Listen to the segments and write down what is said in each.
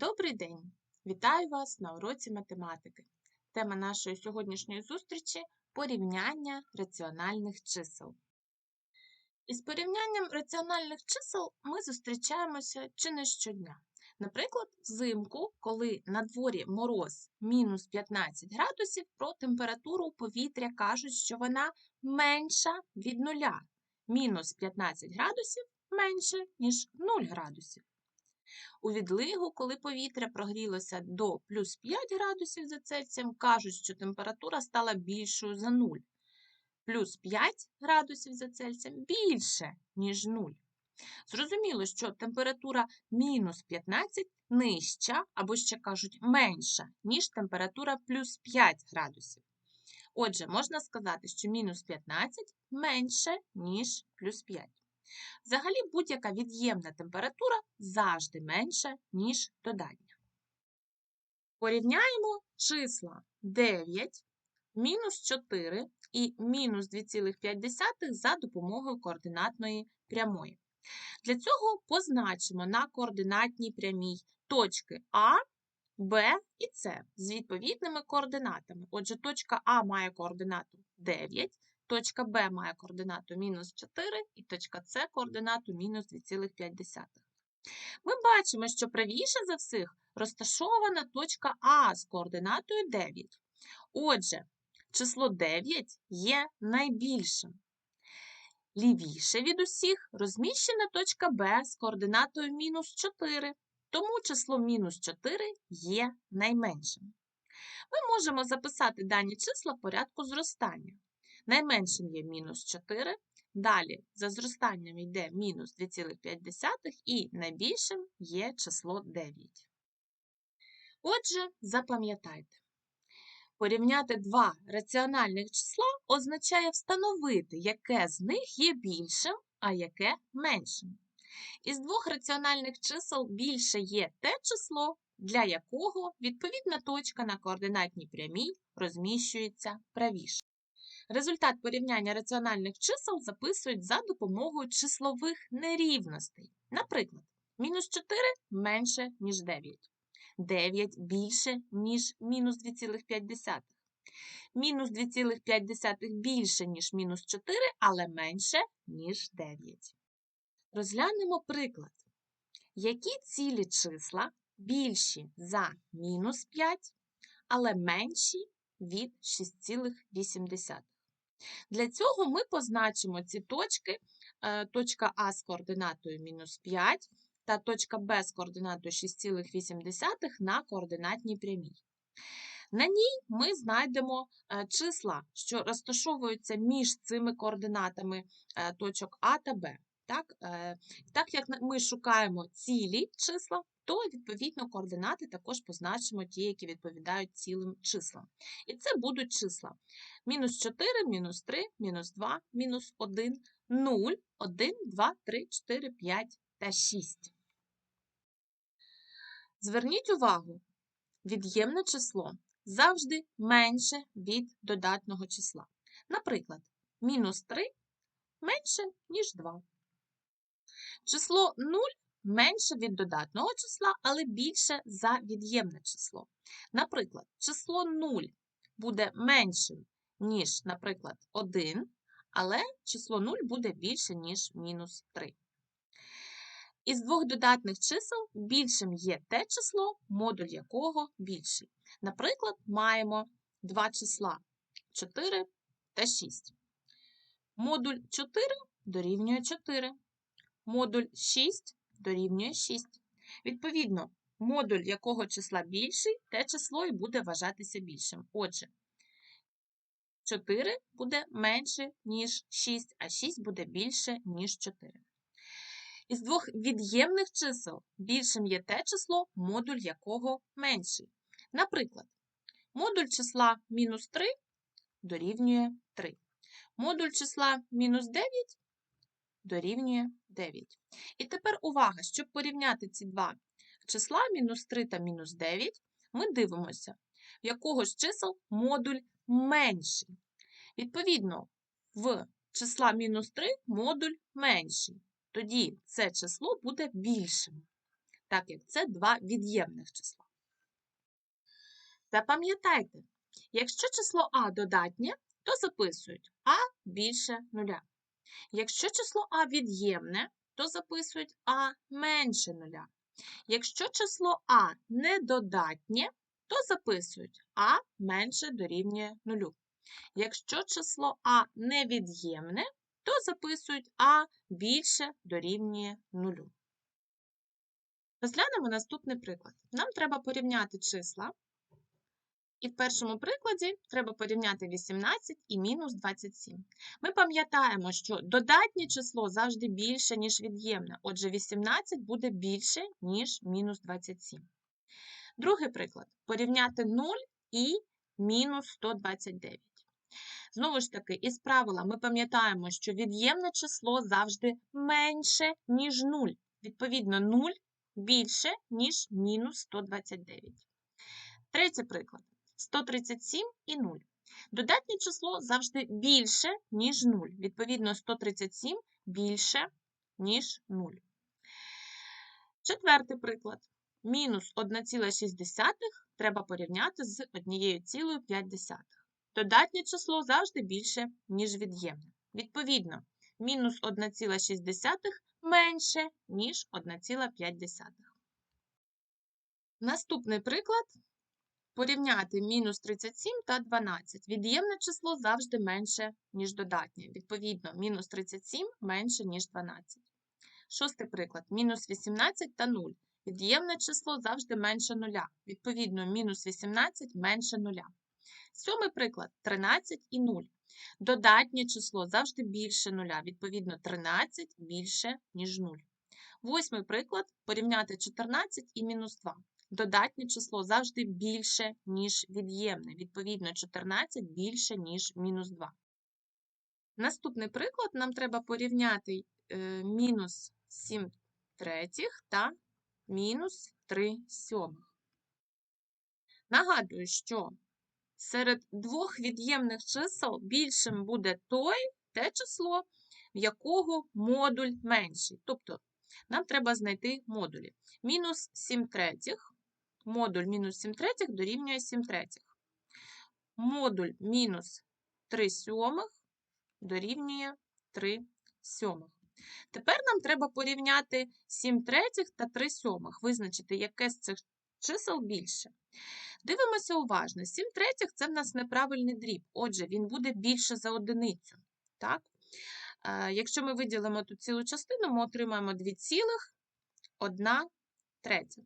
Добрий день! Вітаю вас на уроці математики. Тема нашої сьогоднішньої зустрічі порівняння раціональних чисел. Із порівнянням раціональних чисел ми зустрічаємося чи не щодня. Наприклад, взимку, коли на дворі мороз мінус 15 градусів, про температуру повітря кажуть, що вона менша від нуля. Мінус 15 градусів менше, ніж 0 градусів. У відлигу, коли повітря прогрілося до плюс 5 градусів за Цельсієм, кажуть, що температура стала більшою за 0. Плюс 5 градусів за Цельсієм більше, ніж 0. Зрозуміло, що температура мінус 15 нижча, або ще кажуть менша, ніж температура плюс 5 градусів. Отже, можна сказати, що мінус 15 менше, ніж плюс 5. Взагалі, будь-яка від'ємна температура завжди менша, ніж додатня. Порівняємо числа 9, мінус 4 і мінус 2,5 за допомогою координатної прямої. Для цього позначимо на координатній прямій точки А, Б і С з відповідними координатами. Отже, точка А має координату 9, Точка Б має координату мінус 4 і точка С координату мінус 2,5. Ми бачимо, що правіше за всіх розташована точка А з координатою 9. Отже, число 9 є найбільшим. Лівіше від усіх розміщена точка Б з координатою мінус 4, тому число мінус 4 є найменшим. Ми можемо записати дані числа в порядку зростання. Найменшим є мінус 4. Далі за зростанням йде мінус 2,5 і найбільшим є число 9. Отже, запам'ятайте, порівняти два раціональних числа означає встановити, яке з них є більшим, а яке меншим. Із двох раціональних чисел більше є те число, для якого відповідна точка на координатній прямій розміщується правіше. Результат порівняння раціональних чисел записують за допомогою числових нерівностей. Наприклад, мінус 4 менше, ніж 9. 9 більше, ніж мінус 2,5. Мінус 2,5 більше, ніж мінус 4, але менше, ніж 9. Розглянемо приклад. Які цілі числа більші за мінус 5, але менші від 6,8? Для цього ми позначимо ці точки, е, точка А з координатою мінус 5 та точка Б з координатою 6,8 на координатній прямій. На ній ми знайдемо е, числа, що розташовуються між цими координатами е, точок А та Б. Так, так як ми шукаємо цілі числа, то відповідно координати також позначимо ті, які відповідають цілим числам. І це будуть числа мінус 4, мінус 3, мінус 2, мінус 1, 0, 1, 2, 3, 4, 5 та 6. Зверніть увагу, від'ємне число завжди менше від додатного числа. Наприклад, мінус 3 менше, ніж 2. Число 0 менше від додатного числа, але більше за від'ємне число. Наприклад, число 0 буде меншим, ніж, наприклад, 1, але число 0 буде більше, ніж мінус 3. Із двох додатних чисел більшим є те число, модуль якого більший. Наприклад, маємо два числа 4 та 6. Модуль 4 дорівнює 4. Модуль 6 дорівнює 6. Відповідно, модуль якого числа більший, те число і буде вважатися більшим. Отже, 4 буде менше, ніж 6, а 6 буде більше, ніж 4. Із двох від'ємних чисел більшим є те число, модуль якого менший. Наприклад, модуль числа мінус 3 дорівнює 3. Модуль числа мінус 9 дорівнює 9. І тепер увага, щоб порівняти ці два числа мінус 3 та мінус 9, ми дивимося, в якого ж чисел модуль менший. Відповідно, в числа мінус 3 модуль менший. Тоді це число буде більшим. так як це два від'ємних числа. Запам'ятайте, якщо число А додатнє, то записують А більше нуля. Якщо число А від'ємне, то записують А менше нуля. Якщо число А недодатнє, то записують А менше дорівнює нулю. Якщо число А невід'ємне, то записують А більше дорівнює нулю. Розглянемо наступний приклад. Нам треба порівняти числа. І в першому прикладі треба порівняти 18 і мінус 27. Ми пам'ятаємо, що додатнє число завжди більше, ніж від'ємне. Отже, 18 буде більше, ніж мінус 27. Другий приклад порівняти 0 і мінус 129. Знову ж таки, із правила ми пам'ятаємо, що від'ємне число завжди менше, ніж 0. Відповідно, 0 більше, ніж мінус 129. Третій приклад. 137 і 0. Додатнє число завжди більше, ніж 0. Відповідно, 137 більше, ніж 0. Четвертий приклад. Мінус 1,6 треба порівняти з 1,5. Додатнє число завжди більше, ніж від'ємне. Відповідно, мінус 1,6 менше, ніж 1,5. Наступний приклад порівняти мінус 37 та 12. Від'ємне число завжди менше, ніж додатнє. Відповідно, мінус 37 менше, ніж 12. Шостий приклад. Мінус 18 та 0. Від'ємне число завжди менше нуля. Відповідно, мінус 18 менше нуля. Сьомий приклад 13 і 0. Додатнє число завжди більше нуля. Відповідно, 13 більше, ніж 0. Восьмий приклад порівняти 14 і мінус 2. Додатнє число завжди більше, ніж від'ємне. Відповідно, 14 більше, ніж мінус 2. Наступний приклад нам треба порівняти е, мінус 7 третіх та мінус 3 сьомих. Нагадую, що серед двох від'ємних чисел більшим буде той, те число, в якого модуль менший. Тобто нам треба знайти модулі. Мінус 7 третіх модуль мінус 7 третіх дорівнює 7 третіх. Модуль мінус 3 сьомих дорівнює 3 сьомих. Тепер нам треба порівняти 7 третіх та 3 сьомих, визначити, яке з цих чисел більше. Дивимося уважно. 7 третіх – це в нас неправильний дріб, отже, він буде більше за одиницю. Так? Е, якщо ми виділимо ту цілу частину, ми отримаємо 2,1 третя.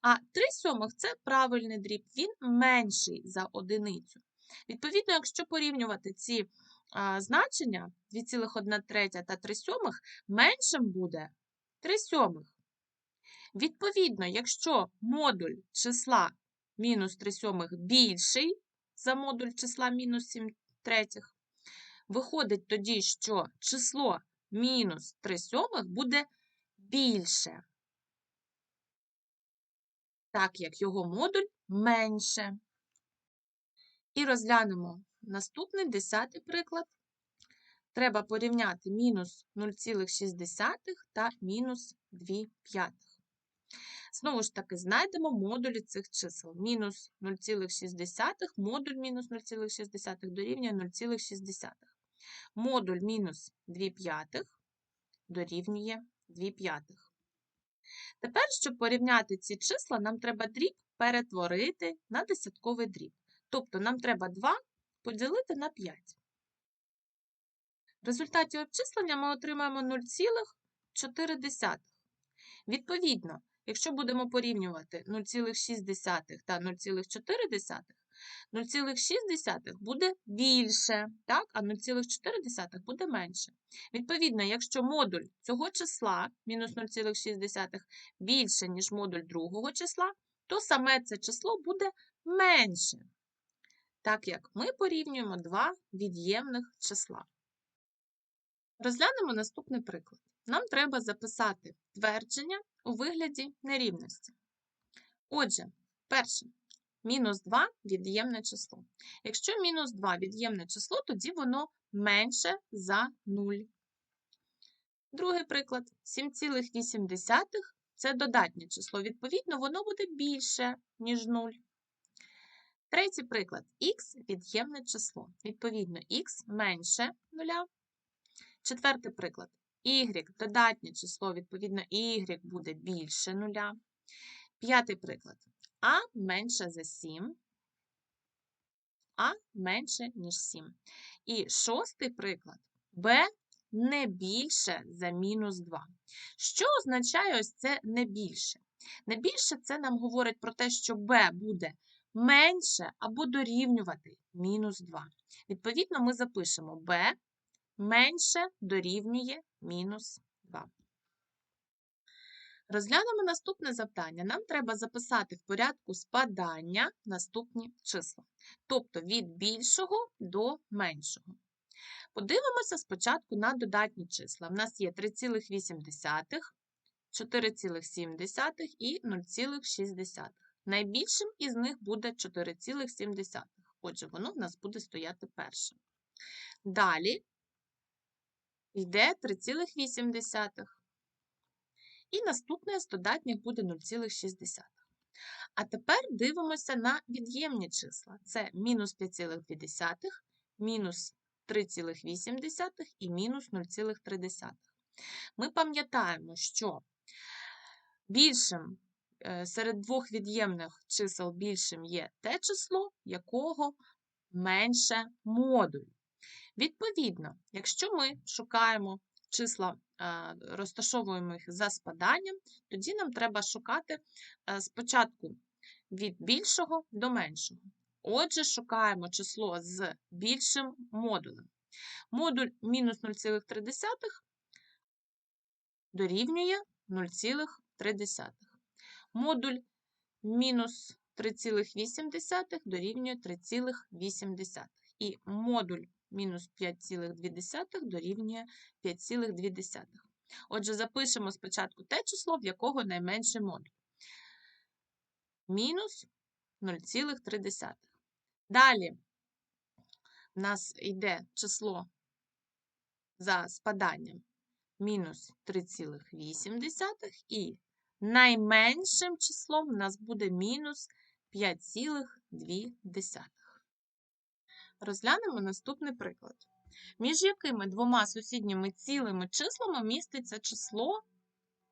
А 3 сьомих це правильний дріб, він менший за одиницю. Відповідно, якщо порівнювати ці а, значення 2,1 третя та 3 сьомих, меншим буде 3 сьомих. Відповідно, якщо модуль числа мінус 3 сьомих більший за модуль числа мінус 7 третіх, виходить тоді, що число мінус 3 сьомих буде більше так як його модуль менше. І розглянемо наступний десятий приклад. Треба порівняти мінус 0,6 та мінус 2 п'ятих. Знову ж таки, знайдемо модулі цих чисел. Мінус 0,6, модуль мінус 0,6 дорівнює 0,6. Модуль мінус 2 п'ятих дорівнює 2 п'ятих. Тепер, щоб порівняти ці числа, нам треба дріб перетворити на десятковий дріб. Тобто нам треба 2 поділити на 5. В результаті обчислення ми отримаємо 0,4. Відповідно, якщо будемо порівнювати 0,6 та 0,4, 0,6 буде більше, так? а 0,4 буде менше. Відповідно, якщо модуль цього числа мінус 0,6 більше, ніж модуль другого числа, то саме це число буде менше. Так як ми порівнюємо два від'ємних числа. Розглянемо наступний приклад. Нам треба записати твердження у вигляді нерівності. Отже, перше мінус 2 від'ємне число. Якщо мінус 2 від'ємне число, тоді воно менше за 0. Другий приклад: 7,8 це додатнє число. Відповідно, воно буде більше, ніж 0. Третій приклад. Х від'ємне число. Відповідно, х менше 0. Четвертий приклад. Y додатнє число, відповідно, y буде більше 0. П'ятий приклад. А менше за 7. А менше, ніж 7. І шостий приклад. Б не більше за мінус 2. Що означає ось це не більше? Не більше це нам говорить про те, що b буде менше або дорівнювати мінус 2. Відповідно, ми запишемо b менше дорівнює мінус 2. Розглянемо наступне завдання. Нам треба записати в порядку спадання наступні числа, тобто від більшого до меншого. Подивимося спочатку на додатні числа. У нас є 3,8, 4,7 і 0,6. Найбільшим із них буде 4,7. Отже, воно в нас буде стояти першим. Далі йде 3,8. І наступне з додатніх буде 0,6. А тепер дивимося на від'ємні числа. Це мінус 5,2, мінус 3,8 і мінус 0,3. Ми пам'ятаємо, що більшим е, серед двох від'ємних чисел більшим є те число, якого менше модуль. Відповідно, якщо ми шукаємо числа, розташовуємо їх за спаданням, тоді нам треба шукати е, спочатку від більшого до меншого. Отже, шукаємо число з більшим модулем. Модуль мінус 0,3 дорівнює 0,3. Mодуль мінус 3,8 дорівнює 3,8. І модуль мінус 5,2 дорівнює 5,2. Отже, запишемо спочатку те число, в якого найменший модуль. Мінус 0,3. Далі в нас йде число за спаданням мінус 3,8 і найменшим числом у нас буде мінус 5,2. Розглянемо наступний приклад. Між якими двома сусідніми цілими числами міститься число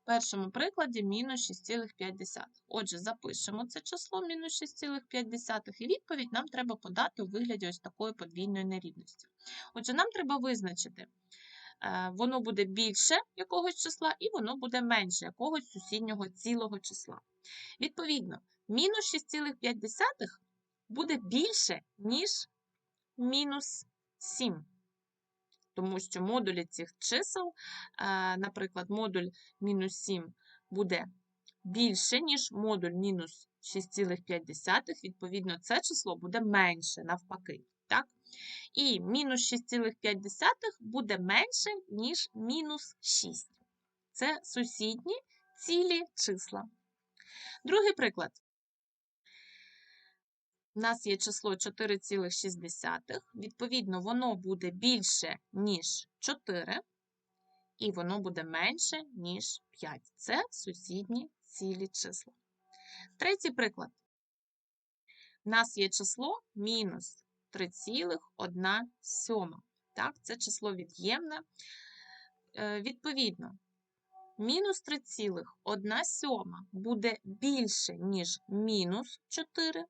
в першому прикладі мінус 6,5. Отже, запишемо це число мінус 6,5, і відповідь нам треба подати у вигляді ось такої подвійної нерівності. Отже, нам треба визначити, е, воно буде більше якогось числа, і воно буде менше якогось сусіднього цілого числа. Відповідно, мінус 6,5 буде більше, ніж мінус 7 тому що модулі цих чисел, е, наприклад, модуль мінус 7 буде більше, ніж модуль мінус 6,5, відповідно, це число буде менше навпаки. Так? І мінус 6,5 буде менше, ніж мінус 6. Це сусідні цілі числа. Другий приклад. У нас є число 4,6, відповідно, воно буде більше, ніж 4, і воно буде менше, ніж 5. Це сусідні цілі числа. Третій приклад. У нас є число мінус 3,1. Так, це число від'ємне. Е, відповідно, мінус 3,1 буде більше, ніж мінус 4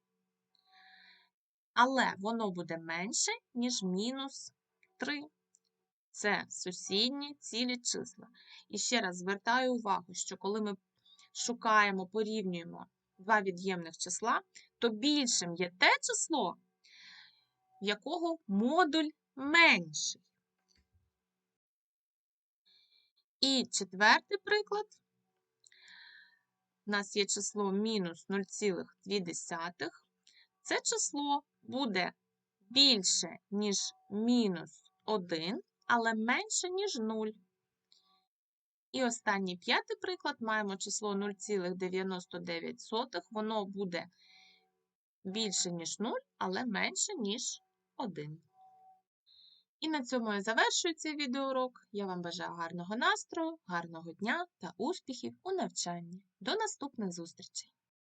але воно буде менше, ніж мінус 3. Це сусідні цілі числа. І ще раз звертаю увагу, що коли ми шукаємо, порівнюємо два від'ємних числа, то більшим є те число, якого модуль менший. І четвертий приклад. У нас є число мінус 0,2. Це число буде більше, ніж мінус 1, але менше, ніж 0. І останній п'ятий приклад маємо число 0,99. Воно буде більше, ніж 0, але менше, ніж 1. І на цьому я завершую цей відеоурок. Я вам бажаю гарного настрою, гарного дня та успіхів у навчанні. До наступних зустрічей!